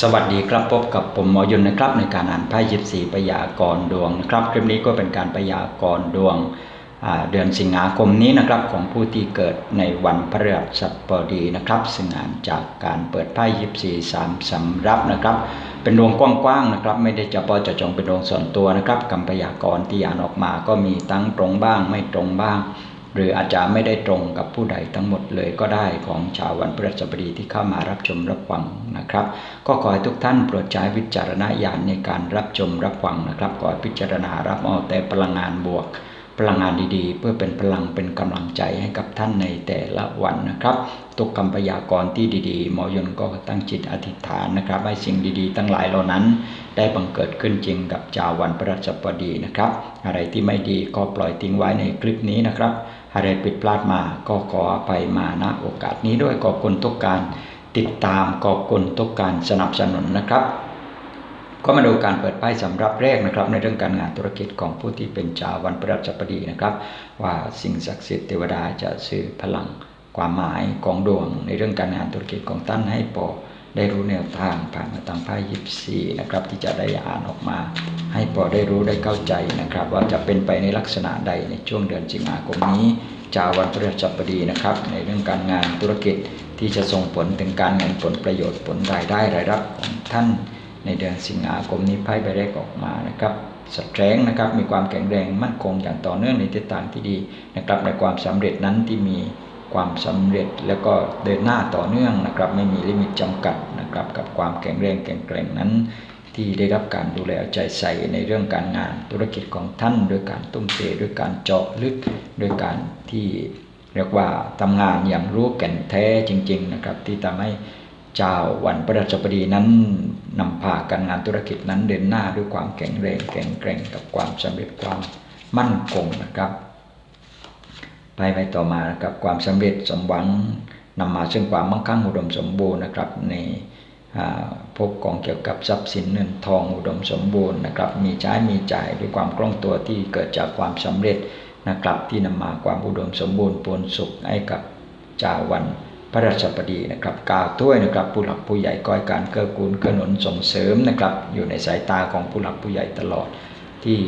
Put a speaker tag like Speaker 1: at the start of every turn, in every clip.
Speaker 1: สวัสดีครับพบกับผมหมอยุนนะครับในการอ่านไพ่ยิบสีพยากรดวงนะครับคลิปนี้ก็เป็นการพยากรดวงเดือนสิงหาคมนี้นะครับของผู้ที่เกิดในวันพฤหัสบดีนะครับซึ่งอ่านจากการเปิดไพ่ยิบสีสามสำรับนะครับ เป็นดวงกว้างๆนะครับ ไม่ได้เฉพาะเจาะจงเป็นดวงส่วนตัวนะครับคำพยากรที่อ่านออกมาก็มีตั้งตรงบ้างไม่ตรงบ้าง หรืออาจจะไม่ได้ตรงกับผู้ใดทั้งหมดเลยก็ได้ของชาววันพฤหัสบดีที่เข้ามารับชมรับฟังนะครับ ก็ขอให้ทุกท่านโปรดใช้วิจารณญาณในการรับชมรับฟังนะครับขอพิจารณารับเอาแต่พลังงานบวก พลังงานดีๆ เพื่อเป็นพลังเป็นกำลังใจให้กับท่านในแต่ละวันนะครับ ตุกคำพยากรที่ดีๆ หมอยนก็ตั้งจิตอธิษฐานนะครับ ให้สิ่งดีๆ ทั้งหลายเหล่านั้น ได้บังเกิดขึ้นจริงกับชาววันพฤหัสบดีนะครับ อะไรที่ไม่ดีก็ปล่อยทิ้งไว้ในคลิปนี้นะครับ อะไรผิดพลาดมาก็ขออภัยมาณโอกาสนี้ด้วยขอบคุณทุกการติดตามขอบคุณทุกการสนับสนุนนะครับ ก็มาดูการเปิดไพ่สำรับแรกนะครับ ในเรื่องการงานธุรกิจของผู้ที่เป็นชาววันพฤหัสบดีนะครับ ว่าสิ่งศักดิ์สิทธิ์เทวดาจะสื่อพลังความหมายของดวง ในเรื่องการงานธุรกิจของท่านให้ปอได้รู้แนวทางผ่านมาทางไพ่ยิปซีนะครับที่จะได้อ่านออกมา ให้ปอได้รู้ได้เข้าใจนะครับ ว่าจะเป็นไปในลักษณะใดในช่วงเดือนสิงหาคมนี้ชาววันพฤหัสบดีนะครับ ในเรื่องการงานธุรกิจที่จะส่งผลถึงการเงินผลประโยชน์ผลรายได้รายรับของท่าน ในเดือนสิงหาคมนี้ไพ่ใบแรกออกมานะครับสแตรงนะครับมีความแข็งแรงมั่นคงอย่างต่อเนื่องในทิศทางที่ดีนะครับในความสำเร็จนั้นที่มีความสำเร็จแล้วก็เดินหน้าต่อเนื่องนะครับไม่มีลิมิตจำกัดนะครับกับความแข็งแรงแข็งแกร่งนั้น ที่ได้รับการดูแลเอาใจใส่ในเรื่องการงานธุรกิจของท่าน โดยการตุ้มเตะด้วยการเจาะลึกโดยการที่เรียกว่าทำงานอย่างรู้แก่นแท้จริง ๆ นะครับที่ทำให้ เจ้าวันพฤหัสบดีนั้นนำพาการงานธุรกิจนั้นเดินหน้าด้วยความแข็งแรงแข็งแกร่งกับความสำเร็จความมั่นคงนะครับไปไปต่อมานะครับความสำเร็จสมหวังนำมาซึ่งความมั่งคั่งอุดมสมบูรณ์นะครับ ในพบกองเกี่ยวกับทรัพย์สินเงินทองอุดมสมบูรณ์นะครับ มีใช้มีจ่ายด้วยความคล่องตัวที่เกิดจากความสำเร็จนะครับ ที่นำมาความอุดมสมบูรณ์ปนสุขให้กับจ้าวัน พระราชบดีนะครับกล่าวถ้วยนะครับผู้หลักผู้ใหญ่ก้อยการเกื้อกูลเกื้อหนุนส่งเสริมนะครับอยู่ในสายตาของผู้หลักผู้ใหญ่ตลอดที่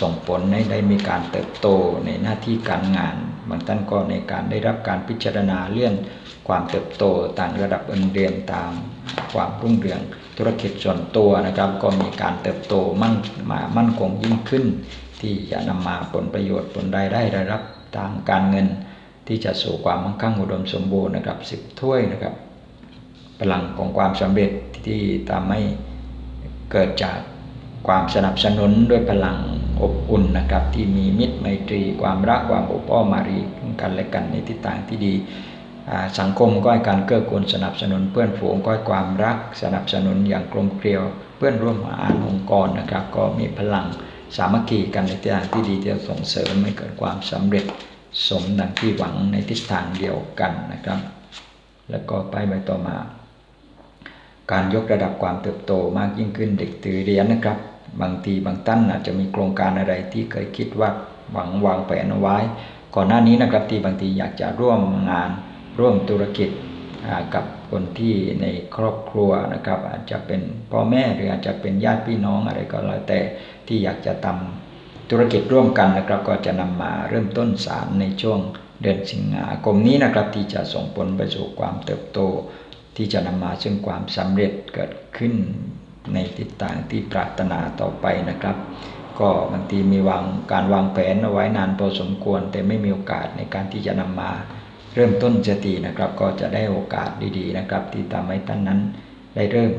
Speaker 1: ส่งผลให้ได้มีการเติบโตในหน้าที่การงาน บางท่านก็ในการได้รับการพิจารณาเลื่อนความเติบโตต่างระดับเอินเรียนตามความรุ่งเรืองธุรกิจส่วนตัวนะครับ ก็มีการเติบโตมั่นมามั่นคงยิ่งขึ้น ที่จะนำมาผลประโยชน์ผลรายได้ได้รับทางการเงิน ที่จะสู่ความมั่งคั่งอุดมสมบูรณ์นะครับสิบถ้วยนะครับพลังของความสำเร็จที่ทำให้เกิดจากความสนับสนุนด้วยพลังอบอุ่นนะครับ ที่มีมิตรไมตรี ความรักความอบอ้อมมารีกันและกันในทิศทางที่ดี สังคมก็ให้การเกื้อกูลสนับสนุนเพื่อนฝูงก็ให้ความรักสนับสนุนอย่างกลมเกลียว เพื่อนร่วมงานองค์กรนะครับ ก็มีพลังสามัคคีกันในทิศทางที่ดีที่จะส่งเสริมให้เกิดความสำเร็จ สมดังที่หวังในทิศทางเดียวกันนะครับ แล้วก็ไปไปต่อมา การยกระดับความเติบโตมากยิ่งขึ้นเด็กตือเรียนนะครับ บางทีบางท่านอาจจะมีโครงการอะไรที่เคยคิดว่าหวังวางแผนเอาไว้ ก่อนหน้านี้นะครับที่บางทีอยากจะร่วมงานร่วมธุรกิจกับคนที่ในครอบครัวนะครับ อาจจะเป็นพ่อแม่หรืออาจจะเป็นญาติพี่น้องอะไรก็แล้วแต่ที่อยากจะทำ ธุรกิจร่วมกันนะครับ ก็จะนำมาเริ่มต้นสารในช่วงเดือนสิงหาคมนี้นะครับ ที่จะส่งผลไปสู่ความเติบโต ที่จะนำมาซึ่งความสำเร็จเกิดขึ้นในทิศทางที่ปรารถนาต่อไปนะครับ ก็บางทีมีวางการวางแผนเอาไว้นานพอสมควร แต่ไม่มีโอกาสในการที่จะนำมาเริ่มต้นจะตีนะครับ ก็จะได้โอกาสดีๆนะครับ ที่ทำให้ท่านนั้นได้เริ่ม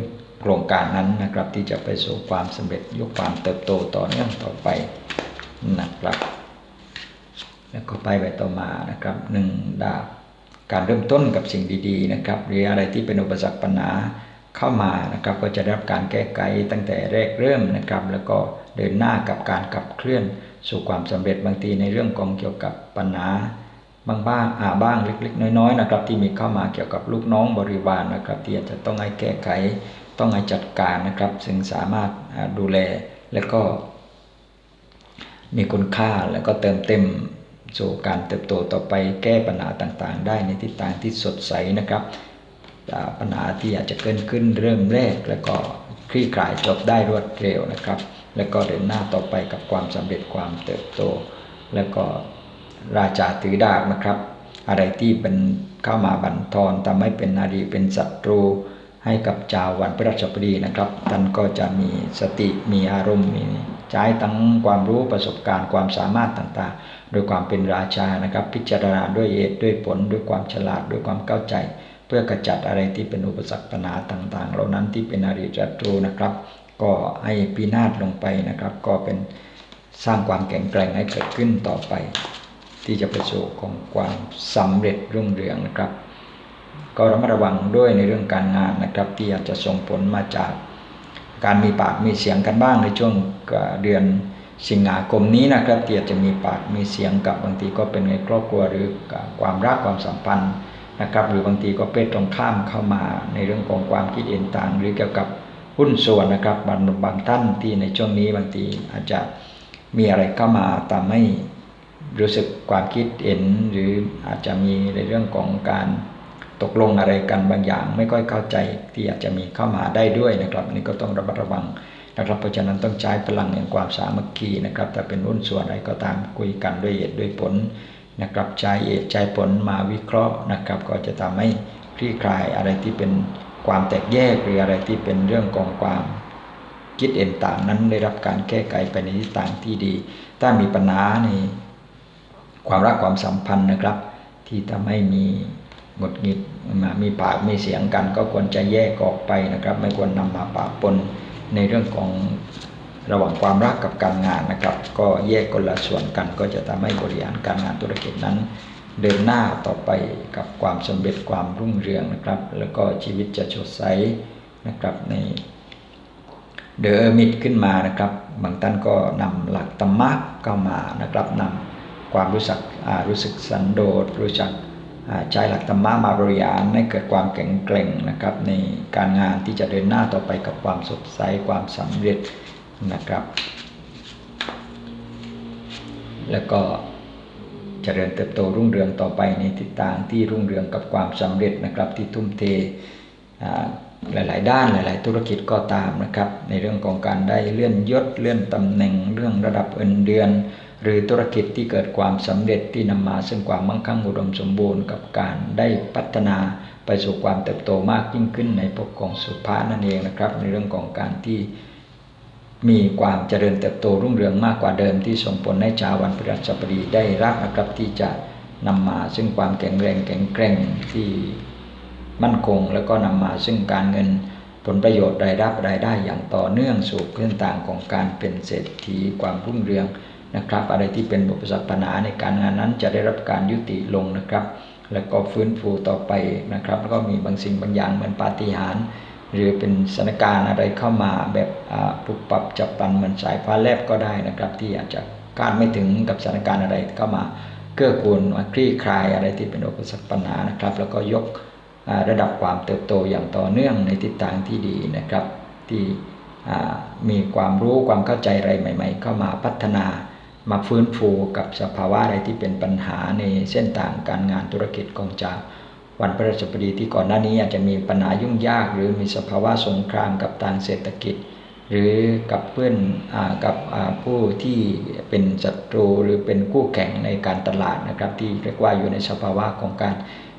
Speaker 1: ครงการนั้นนะครับ ที่จะไปสู่ความสำเร็จยกความเติบโตต่อเนื่องต่อไปนะครับ แล้วก็ไปไปต่อมานะครับหนึ่งดาบการเริ่มต้นกับสิ่งดีๆนะครับหรืออะไรที่เป็นอุปสรรคปัญหาเข้ามานะครับ ก็จะได้รับการแก้ไขตั้งแต่แรกเริ่มนะครับ แล้วก็เดินหน้ากับการขับเคลื่อนสู่ความสำเร็จบางทีในเรื่องของเกี่ยวกับปัญหาบางบ้างอาบ้างเล็กๆ น้อยๆนะครับ ที่มีเข้ามาเกี่ยวกับลูกน้องบริวารนนะครับ ที่อาจจะต้องให้แก้ไข ต้องให้จัดการนะครับ ซึ่งสามารถดูแลแล้วก็ มีคุณค่าแล้วก็เติมเต็มสู่การเติบโตต่อไปแก้ปัญหาต่างๆ ได้ในทิศทางที่สดใสนะครับปัญหาที่อาจจะเกิดขึ้นเริ่มแรก แล้วก็คลี่คลายจบได้รวดเร็วนะครับ แล้วก็เดินหน้าต่อไปกับความสำเร็จความเติบโต แล้วก็ราชาถือดาบนะครับ อะไรที่เป็นเข้ามาบั่นทอนทำให้เป็นนารีเป็นศัตรู ให้กับชาววันพฤหัสบดีนะครับ ท่านก็จะมีสติมีอารมณ์มีใช้ทั้งความรู้ประสบการณ์ความสามารถต่างๆ โดยความเป็นราชานะครับ พิจารณาด้วยเหตุด้วยผลด้วยความฉลาดด้วยความเข้าใจ เพื่อกระจัดอะไรที่เป็นอุปสรรคปัญหาต่างๆ เหล่านั้นที่เป็นอริศัตรูนะครับ ก็ให้พินาศลงไปนะครับ ก็เป็นสร้างความแข็งแกร่งให้เกิดขึ้นต่อไป ที่จะไปสู่ของความสำเร็จรุ่งเรืองนะครับ ก็ระมัดระวังด้วยในเรื่องการงานนะครับที่อาจจะส่งผลมาจากการมีปากมีเสียงกันบ้างในช่วงเดือนสิงหาคมนี้นะครับที่อาจจะมีปากมีเสียงกับบางทีก็เป็นในครอบครัวหรือความรักความสัมพันธ์นะครับ หรือบางทีก็เพศตรงข้ามเข้ามาในเรื่องของความคิดเห็นต่าง หรือเกี่ยวกับหุ้นส่วนนะครับบางบางท่านที่ในช่วงนี้บางทีอาจจะมีอะไรเข้ามาทำให้รู้สึกความคิดเห็น หรืออาจจะมีในเรื่องของการ ตกลงอะไรกันบางอย่าง ไม่ค่อยเข้าใจที่อาจจะมีเข้ามาได้ด้วยนะครับอันนี่ก็ต้องระมัดระวังนะครับเพราะฉะนั้นต้องใช้พลังแห่งความสามัคคีนะครับแต่เป็นหุ้นส่วนอะไรก็ตามคุยกันด้วยเหตุด้วยผลนะครับใช้เหตุใช้ผลมาวิเคราะห์นะครับ ก็จะทำให้คลี่คลายอะไรที่เป็นความแตกแยกหรืออะไรที่เป็นเรื่องของความคิดเห็นต่างนั้นได้รับการแก้ไขไปในทิศทางที่ดี ถ้ามีปัญหาในความรักความสัมพันธ์นะครับ ที่ทำให้มี หงุดหงิดมามีปากมีเสียงกัน ก็ควรจะแยกออกไปนะครับ ไม่ควรนำมาปะปนในเรื่องของระหว่างความรักกับการงานนะครับ ก็แยกคนละส่วนกัน ก็จะทำให้บริหารการงานธุรกิจนั้น เดินหน้าต่อไปกับความสำเร็จความรุ่งเรืองนะครับ แล้วก็ชีวิตจะสดใสนะครับในเดอมิดขึ้นมานะครับ บางท่านก็นำหลักธรรมะเข้ามานะครับนำความรู้สึกรู้สึกสันโดษรู้จัก ใช้หลักธรรมะมาบริหารให้เกิดความแข็งแกร่งนะครับ ในการงานที่จะเดินหน้าต่อไปกับความสดใสความสำเร็จนะครับ แล้วก็เจริญเติบโตรุ่งเรืองต่อไปในทิศทางที่รุ่งเรืองกับความสำเร็จนะครับที่ทุ่มเทหลาย ๆ ด้านหลาย ๆ ธุรกิจก็ตามนะครับ ในเรื่องของการได้เลื่อนยศเลื่อนตำแหน่งเรื่องระดับเงินเดือน หรือธุรกิจที่เกิดความสำเร็จที่นำมาซึ่งความมั่งคั่งอุดมสมบูรณ์กับการได้พัฒนาไปสู่ความเติบโตมากยิ่งขึ้นในภพของสุภานั่นเองนะครับ ในเรื่องของการที่มีความเจริญเติบโตรุ่งเรืองมากกว่าเดิมที่ส่งผลให้ชาววันพฤหัสบดีได้รับนะครับที่จะนำมาซึ่งความแข็งแรงแข็งแกร่งที่มั่นคง แล้วก็นำมาซึ่งการเงินผลประโยชน์รายรับรายได้อย่างต่อเนื่องสู่เส้นทางของการเป็นเศรษฐีความรุ่งเรือง นะครับ อะไรที่เป็นบุปสรรคปัญหาในการงานนั้นจะได้รับการยุติลงนะครับ แล้วก็ฟื้นฟูต่อไปนะครับ แล้วก็มีบางสิ่งบางอย่างเหมือนปาฏิหาริย์หรือเป็นสถานการณ์อะไรเข้ามาแบบปุบปับจับปันเหมือนสายฟ้าแลบก็ได้นะครับ ที่อาจจะคาดไม่ถึงกับสถานการณ์อะไรเข้ามาเกื้อกูลมาคลี่คลายอะไรที่เป็นอุปสรรคปัญหานะครับ แล้วก็ยกระดับความเติบโตอย่างต่อเนื่องในทิศทางที่ดีนะครับ ที่มีความรู้ความเข้าใจอะไรใหม่ ๆ เข้ามาพัฒนา มาฟื้นฟูกับสภาวะอะไรที่เป็นปัญหาในเส้นทางการงานธุรกิจของจ้าวันพระราชบดีที่ก่อนหน้านี้อาจจะมีปัญหายุ่งยาก หรือมีสภาวะสงครามกับทางเศรษฐกิจ หรือกับเพื่อนอกับผู้ที่เป็นศัตรูหรือเป็นคู่แข่งในการตลาดนะครับ ที่เรียกว่าอยู่ในสภาวะของการ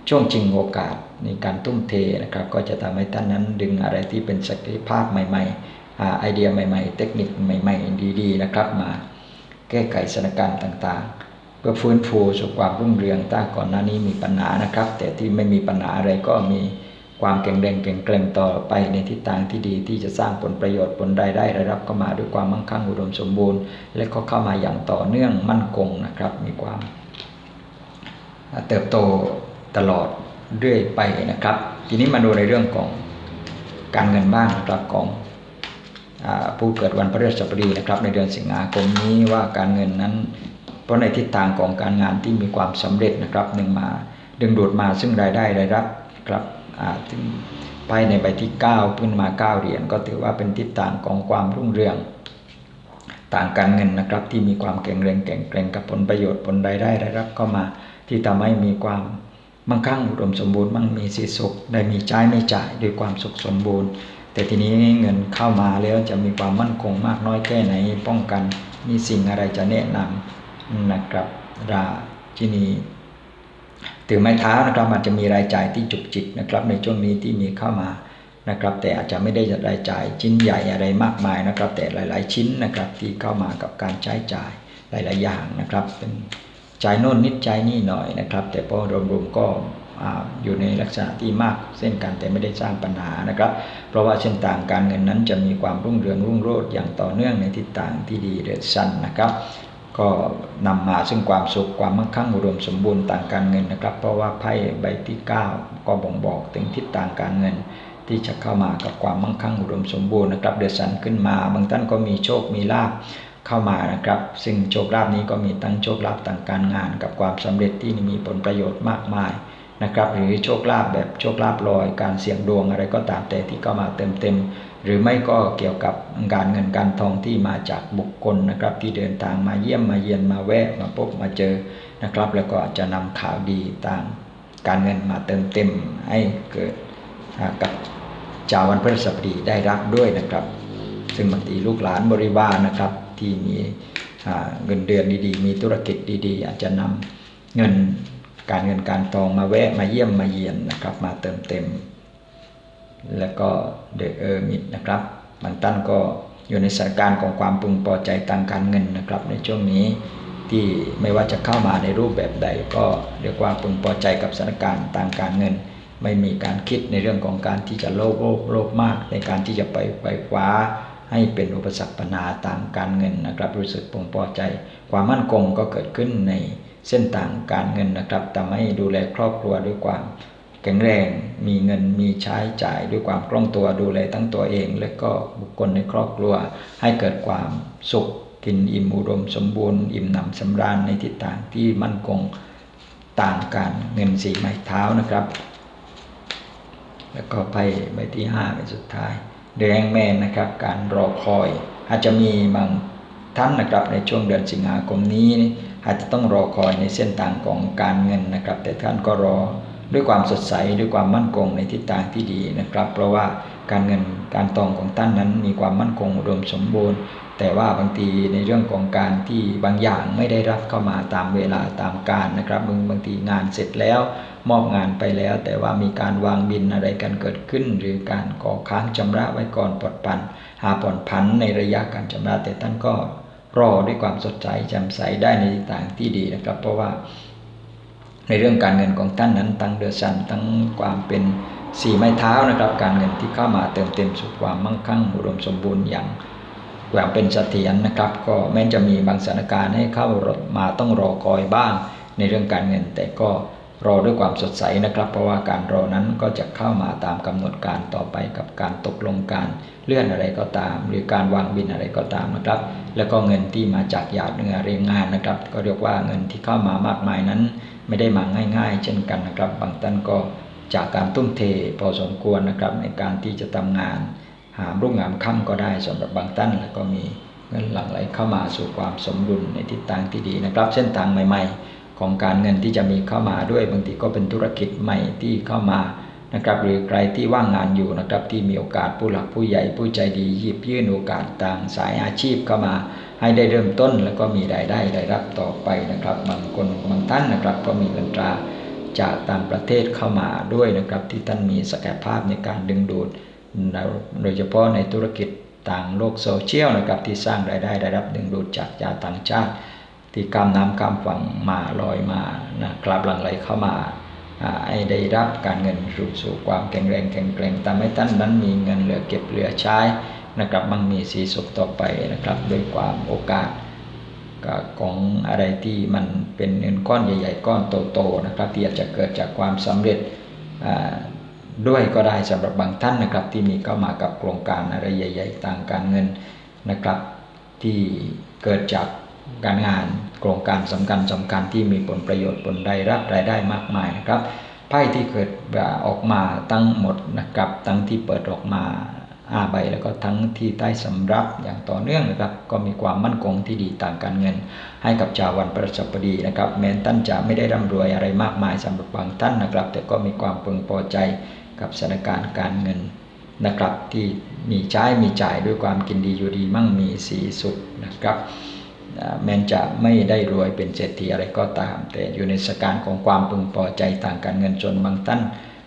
Speaker 1: ช่วงชิงโอกาสในการทุ่มเทนะครับ ก็จะทำให้ท่านนั้นดึงอะไรที่เป็นศักยภาพใหม่ๆไอเดียใหม่ ๆ เทคนิคใหม่ ๆ ดีๆนะครับมา แก้ไขสถานการณ์ต่างๆ เพื่อฟื้นฟูสู่ความรุ่งเรืองถ้าก่อนหน้านี้มีปัญหานะครับ แต่ที่ไม่มีปัญหาอะไรก็มีความแข็งแรงแข็งแกร่งต่อไปในทิศทางที่ดีที่จะสร้างผลประโยชน์ผลรายได้รายรับเข้ามาด้วยความมั่งคั่งอุดมสมบูรณ์ และก็เข้ามาอย่างต่อเนื่องมั่นคงนะครับ มีความเติบโตตลอดเรื่อยไปนะครับ ทีนี้มาดูในเรื่องของการเงินบ้างนะครับของ ผู้เกิดวันพฤหัสบดีนะครับในเดือนสิงหาคมนี้ว่าการเงินนั้น เพราะในทิศทางของการงานที่มีความสำเร็จนะครับหนึ่งมาดึงดูดมาซึ่งรายได้รายรับครับถึงไปในใบที่ 9 ขึ้นมา 9 เหรียญก็ถือว่าเป็นทิศทางของความรุ่งเรืองต่างการเงินนะครับที่มีความแข็งแรงแข็งแกร่งกับผลประโยชน์ผลรายได้รายรับเข้ามา ที่ทำให้มีความมั่งคั่งอุดมสมบูรณ์มั่งมีสีสุขได้มีใช้ไม่จ่ายด้วยความสุขสมบูรณ์ แต่ทีนี้เงินเข้ามาแล้วจะมีความมั่นคงมากน้อยแค่ไหนป้องกัน มีสิ่งอะไรจะแนะนำนะครับ ราชินีถือไม้เท้านะครับอาจจะมีรายจ่ายที่จุกจิกนะครับ ในช่วงนี้ที่มีเข้ามานะครับ แต่อาจจะไม่ได้รายจ่ายชิ้นใหญ่อะไรมากมายนะครับ แต่หลาย ๆ ชิ้นนะครับที่เข้ามากับการใช้จ่ายหลาย ๆ อย่างนะครับ เป็นจ่ายโน่นนิดจ่ายนี่หน่อยนะครับ แต่พอรวมๆก็ อยู่ในลักษณะที่มากเส้นกันแต่ไม่ได้สร้างปัญหานะครับ เพราะว่าเส้นต่างการเงินนั้นจะมีความรุ่งเรืองรุ่งโรจน์อย่างต่อเนื่องในทิศทางที่ดีเดือดสั้นนะครับก็นำมาซึ่งความสุขความมั่งคั่งอุดมสมบูรณ์ต่างการเงินนะครับ เพราะว่าไพ่ใบที่ 9 ก็บ่งบอกถึงทิศทางการเงิน ที่จะเข้ามากับความมั่งคั่งอุดมสมบูรณ์นะครับ เดือดสันขึ้นมา บางท่านก็มีโชคมีลาภเข้ามานะครับ ซึ่งโชคลาภนี้ก็มีตั้งโชคลาภต่างการงาน กับความสำเร็จที่มีผลประโยชน์มากมาย นะครับหรือโชคลาภแบบโชคลาภลอย การเสี่ยงดวงอะไรก็ตามแต่ที่เข้ามาเติมเต็ม หรือไม่ก็เกี่ยวกับการเงินการทองที่มาจากบุคคลนะครับที่เดินทางมาเยี่ยมมาเยียนมาแวะมาพบมาเจอนะครับ แล้วก็อาจจะนำข่าวดีต่างการเงินมาเติมเต็มให้เกิดกับชาววันพฤหัสบดีได้รับด้วยนะครับ ซึ่งบางทีลูกหลานบริวารนะครับที่มีเงินเดือนดีๆ มีธุรกิจดีๆ อาจจะนำเงิน การเงินการทองมาแวะมาเยี่ยมมาเยียนนะครับ มาเติมเต็ม แล้วก็เดอะเออร์มิดนะครับบางท่านก็อยู่ในสถานการณ์ของความพึงพอใจทางการเงินนะครับ ในช่วงนี้ที่ไม่ว่าจะเข้ามาในรูปแบบใด ก็เรียกว่าพึงพอใจกับสถานการณ์ทางการเงิน ไม่มีการคิดในเรื่องของการที่จะโลภโลภโลภมาก ในการที่จะไปไปคว้าให้เป็นอุปสรรคปัญหาทางการเงินนะครับ รู้สึกพึงพอใจ ความมั่นคงก็เกิดขึ้นใน เส้นต่างการเงินนะครับทำให้ดูแลครอบครัวด้วยความแข็งแรง มีเงินมีใช้จ่ายด้วยความคล่องตัวดูแลทั้งตัวเอง และก็บุคคลในครอบครัว ให้เกิดความสุขกินอิ่มอุดมสมบูรณ์อิ่มหนำสำราญในทิศทางที่มั่นคงต่างกันเงินสีไม้เท้านะครับ แล้วก็ไปใบที่5เป็นสุดท้ายแดงแมนนะครับการรอคอยอาจจะมีบางท่านนะครับในช่วงเดือนสิงหาคมนี้อาจจะต้องรอคอยในเส้นทางของการเงินนะครับ แต่ท่านก็รอด้วยความสดใสด้วยความมั่นคงในทิศทางที่ดีนะครับ เพราะว่าการเงินการตองของท่านนั้นมีความมั่นคงอุดมสมบูรณ์ แต่ว่าบางทีในเรื่องของการที่บางอย่างไม่ได้รับเข้ามาตามเวลาตามการนะครับบางบางทีงานเสร็จแล้ว มอบงานไปแล้ว แต่ว่ามีการวางบินอะไรกันเกิดขึ้น หรือการขอค้างชำระไว้ก่อนปลดปันหาผ่อนผันในระยะการชำระแต่ท่านก็ รอด้วยความสดใสแจ่มใสได้ในทิศทางที่ดีนะครับ เพราะว่าในเรื่องการเงินของท่านนั้นตั้งเดือดสันตั้งความเป็นสี่ไม้เท้านะครับ การเงินที่เข้ามาเติมเต็มสุขความมั่งคั่งอุดมสมบูรณ์อย่างอย่างเป็นเสถียรนะครับ ก็แม้จะมีบางสถานการณ์ให้เข้ารถมาต้องรอคอยบ้างในเรื่องการเงินแต่ก็ รอด้วยความสดใสนะครับ เพราะว่าการรอนั้นก็จะเข้ามาตามกำหนดการต่อไปกับการตกลงการเลื่อนอะไรก็ตาม หรือการวางบินอะไรก็ตามนะครับ แล้วก็เงินที่มาจากหยาดเนื้อเรียงงานนะครับ ก็เรียกว่าเงินที่เข้ามามากมายนั้น ไม่ได้มาง่าย ๆ เช่นกันนะครับ บางท่านก็จากการตุ้มเทพอสมควรนะครับในการที่จะทำงาน หามรุ่งงามค่ำก็ได้สำหรับบางท่านแล้วก็มีเงินหลั่งไหลเข้ามาสู่ความสมดุลในทิศทางที่ดีนะครับ เส้นทางใหม่ ๆ ของการเงินที่จะมีเข้ามาด้วยบางทีก็เป็นธุรกิจใหม่ที่เข้ามานะครับหรือใครที่ว่างงานอยู่นะครับที่มีโอกาสผู้หลักผู้ใหญ่ผู้ใจดีหยิบยื่นโอกาสต่างสายอาชีพเข้ามา ให้ได้เริ่มต้นแล้วก็มีรายได้ได้รับต่อไปนะครับบางคนบางท่านนะครับ ก็มีเงินตราจากต่างประเทศเข้ามาด้วยนะครับ ที่ท่านมีศักยภาพในการดึงดูด โดยเฉพาะในธุรกิจต่างโลกโซเชียลนะครับที่สร้างรายได้ได้รับดึงดูดจากชาวต่างชาติ ที่ข้ามน้ำข้ามฝังมาลอยมานะครับหลังไหลเข้ามาให้ได้รับการเงินสู่สู่ความแข็งแรงแข็งแกร่งทำให้ท่านนั้นมีเงินเหลือเก็บเหลือใช้นะครับมั่งมีสีสุขต่อไปนะครับด้วยความโอกาสของอะไรที่มันเป็นเงินก้อนใหญ่ ๆ ก้อนโตๆนะครับที่อาจจะเกิดจากความสำเร็จด้วยก็ได้สำหรับบางท่านนะครับที่มีเข้ามากับโครงการอะไรใหญ่ ๆ ต่างการเงินนะครับที่เกิดจาก การงานโครงการสำคัญสำคัญที่มีผลประโยชน์ผลได้รับรายได้มากมายนะครับไพ่ที่เกิดออกมาทั้งหมดนะครับตั้งที่เปิดออกมาอาใบแล้วก็ทั้งที่ใต้สำรับอย่างต่อเนื่องนะครับ ก็มีความมั่นคงที่ดีต่างการเงิน ให้กับชาววันประสบดีนะครับ แม้ท่านจะไม่ได้ร่ำรวยอะไรมากมายสำหรับบางท่านนะครับ แต่ก็มีความพึงพอใจกับสถานการณ์การเงินนะครับ ที่มีใช้มีจ่ายด้วยความกินดีอยู่ดีมั่งมีสีสุขนะครับ แม้จะไม่ได้รวยเป็นเศรษฐีอะไรก็ตาม แต่อยู่ในสถานการของความพึงพอใจต่างการเงินจนบางท่าน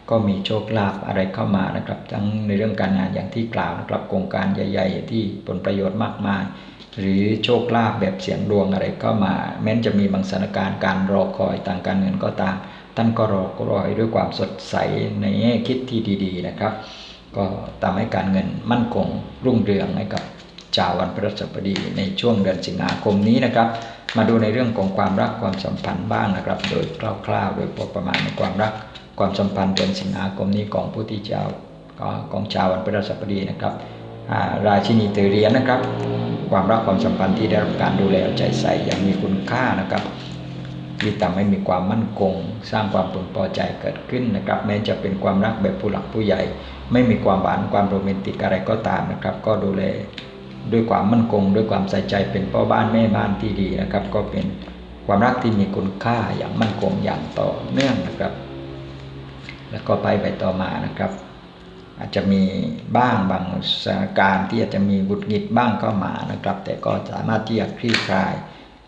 Speaker 1: ก็มีโชคลาภอะไรเข้ามานะครับ ทั้งในเรื่องการงานอย่างที่กล่าวนะครับโครงการใหญ่ ๆ ที่ผลประโยชน์มากมาย หรือโชคลาภแบบเสียงดวงอะไรเข้ามา แม้จะมีบางสถานการณ์การรอคอยต่างการเงินก็ตามท่านก็รอรอยด้วยความสดใสในแง่คิดที่ดี ๆ นะครับ ก็ทำให้การเงินมั่นคงรุ่งเรืองให้กับ ชาววันพฤหัสบดีในช่วงเดือนสิงหาคมนี้นะครับ มาดูในเรื่องของความรักความสัมพันธ์บ้างนะครับ โดยคร่าวๆ โดยพอประมาณในความรักความสัมพันธ์เดือนสิงหาคมนี้ของผู้ที่เจ้าของชาววันพฤหัสบดีนะครับราชินีเตเรียนนะครับ ความรักความสัมพันธ์ที่ได้รับการดูแลใจใส่อย่างมีคุณค่านะครับที่ทำให้มีความมั่นคง สร้างความพึงพอใจเกิดขึ้นนะครับ แม้จะเป็นความรักแบบผู้หลักผู้ใหญ่ ไม่มีความหวานความโรแมนติกอะไรก็ตามนะครับ ก็ดูแล ด้วยความมั่นคง ด้วยความใส่ใจเป็นพ่อบ้านแม่บ้านที่ดีนะครับ ก็เป็นความรักที่มีคุณค่าอย่างมั่นคงอย่างต่อเนื่องนะครับ แล้วก็ไปไปต่อมานะครับ อาจจะมีบ้างบางสถานการณ์ที่อาจจะมีบุดหงิดบ้างเข้ามานะครับ แต่ก็สามารถที่จะคลี่คลาย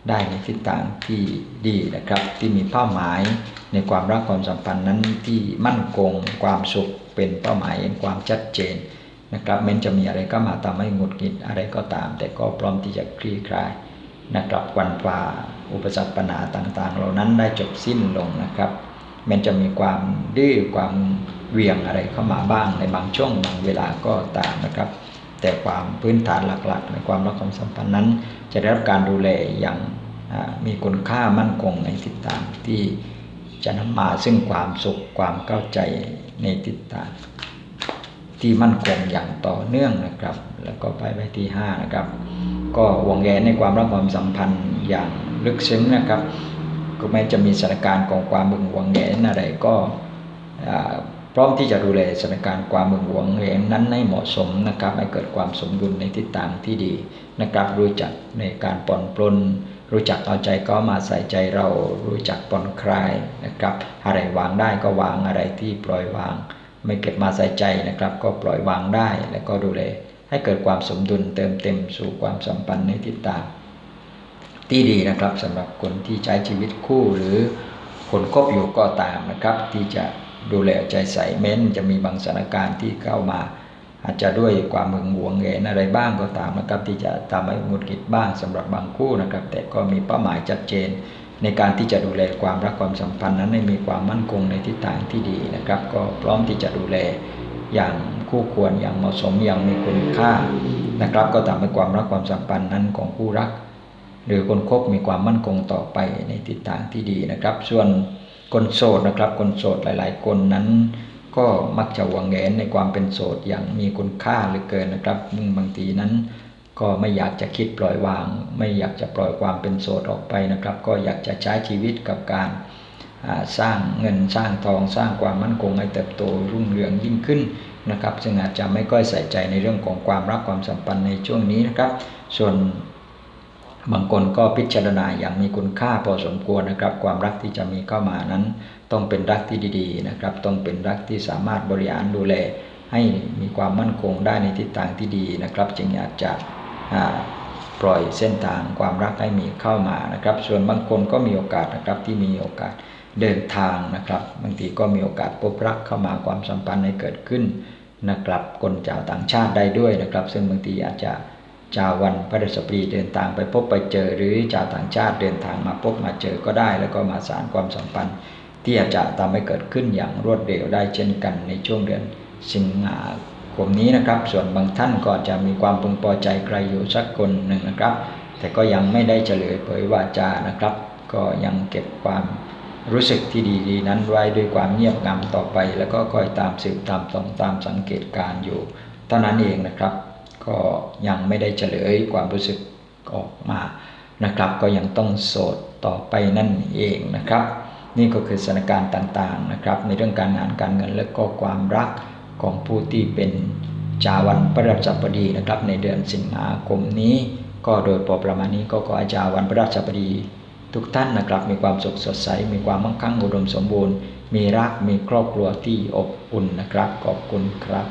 Speaker 1: ได้ในทิศทางที่ดีนะครับ ที่มีเป้าหมายในความรักความสัมพันธ์นั้นที่มั่นคง ความสุขเป็นเป้าหมายความชัดเจน นะครับแม้จะมีอะไรก็มาทำให้หงุดหงิดอะไรก็ตาม แต่ก็พร้อมที่จะคลี่คลายนะครับวันฝ่าอุปสรรคปัญหาต่าง ๆ เหล่านั้นได้จบสิ้นลงนะครับแม้จะมีความดื้อความเวียงอะไรเข้ามาบ้างในบางช่วงบางเวลาก็ตามนะครับ แต่ความพื้นฐานหลัก ๆ ในความรักความสัมพันธ์นั้น จะได้รับการดูแลอย่างมีคุณค่ามั่นคงในทิศทางที่จะนำมาซึ่งความสุขความเข้าใจในทิศทาง ที่มั่นคงอย่างต่อเนื่องนะครับ แล้วก็ไปไปที่5นะครับ ก็วงแงในความรักความสัมพันธ์อย่างลึกซึ้งนะครับก็แม้จะมีสถานการณ์ของความมึงวงแงนอะไรก็พร้อมที่จะดูแลสถานการณ์ความมึงหวงเหงนั้นให้เหมาะสมนะครับให้เกิดความสมดุลในทิศทางที่ดีนะครับ รู้จักในการปลอนปลนรู้จักเอาใจก็มาใส่ใจเรารู้จักปลอนคลายนะครับ อะไรวางได้ก็วางอะไรที่ปล่อยวาง ไม่เก็บมาใส่ใจนะครับ ก็ปล่อยวางได้แล้วก็ดูแลให้เกิดความสมดุลเติมเต็มสู่ความสัมพันธ์ในทิศทางที่ดีนะครับสำหรับคนที่ใช้ชีวิตคู่หรือคนคบอยู่ก็ตามนะครับ ที่จะดูแลใจใส่เม้นจะมีบางสถานการณ์ที่เข้ามา อาจจะด้วยความมึงหวงเงินอะไรบ้างก็ตามนะครับ ที่จะทำให้หงุดหงิดบ้างสำหรับบางคู่นะครับ แต่ก็มีเป้าหมายชัดเจน ในการที่จะดูแลความรักความสัมพันธ์นั้นให้มีความมั่นคงในทิศทางที่ดีนะครับ ก็พร้อมที่จะดูแลอย่างคู่ควรอย่างเหมาะสมอย่างมีคุณค่านะครับ ก็ทำให้ความรักความสัมพันธ์นั้นของคู่รัก หรือคนคบมีความมั่นคงต่อไปในทิศทางที่ดีนะครับ ส่วนคนโสดนะครับ คนโสดหลาย ๆ คนนั้น ก็มักจะหวงแหนในความเป็นโสดอย่างมีคุณค่าเหลือเกินนะครับมึงบางทีนั้น ก็ไม่อยากจะคิดปล่อยวาง ไม่อยากจะปล่อยความเป็นโสดออกไปนะครับ ก็อยากจะใช้ชีวิตกับการสร้างเงินสร้างทองสร้างความมั่นคงให้เติบโตรุ่งเรืองยิ่งขึ้นนะครับซึ่งอาจจะไม่ก้อยใส่ใจในเรื่องของความรักความสัมพันธ์ในช่วงนี้นะครับ ส่วนบางคนก็พิจารณาอย่างมีคุณค่าพอสมควรนะครับ ความรักที่จะมีเข้ามานั้น ต้องเป็นรักที่ดีๆนะครับ ต้องเป็นรักที่สามารถบริหารดูแลให้มีความมั่นคงได้ในทิศทางที่ดีนะครับ จึงอยากจะ ปล่อยเส้นทางความรักให้มีเข้ามานะครับ ส่วนบางคนก็มีโอกาสนะครับที่มีโอกาสเดินทางนะครับ บางทีก็มีโอกาสพบรักเข้ามาความสัมพันธ์ให้เกิดขึ้นนะครับคนจากต่างชาติได้ด้วยนะครับ ซึ่งบางทีอาจจะชาววันพระฤหัสบดีเดินทางไปพบไปเจอ หรือชาวต่างชาติเดินทางมาพบมาเจอก็ได้ แล้วก็มาสารความสัมพันธ์ ที่อาจจะทำให้เกิดขึ้นอย่างรวดเร็วได้เช่นกันในช่วงเดือนสิงหา คมนี้นะครับ ส่วนบางท่านก็จะมีความพึงพอใจใครอยู่สักคนหนึ่งนะครับ แต่ก็ยังไม่ได้เฉลยเผยวาจานะครับ ก็ยังเก็บความรู้สึกที่ดีๆ นั้นไว้ด้วยความเงียบงันต่อไป แล้วก็คอยตามสืบตามตองตามสังเกตการอยู่เท่านั้นเองนะครับ ก็ยังไม่ได้เฉลยความรู้สึกออกมานะครับ ก็ยังต้องโสดต่อไปนั่นเองนะครับ นี่ก็คือสถานการณ์ต่างๆนะครับ ในเรื่องการงานการเงินและก็ความรัก ของผู้ที่เป็นจาวันพระราชบดีนะครับ ในเดือนสิงหาคมนี้ ก็โดยพอประมาณนี้ก็ขออาจารย์วันพระราชบดี ทุกท่านนะครับมีความสุขสดใส มีความมั่งคั่งอุดมสมบูรณ์ มีรักมีครอบครัวที่อบอุ่นนะครับขอบคุณครับ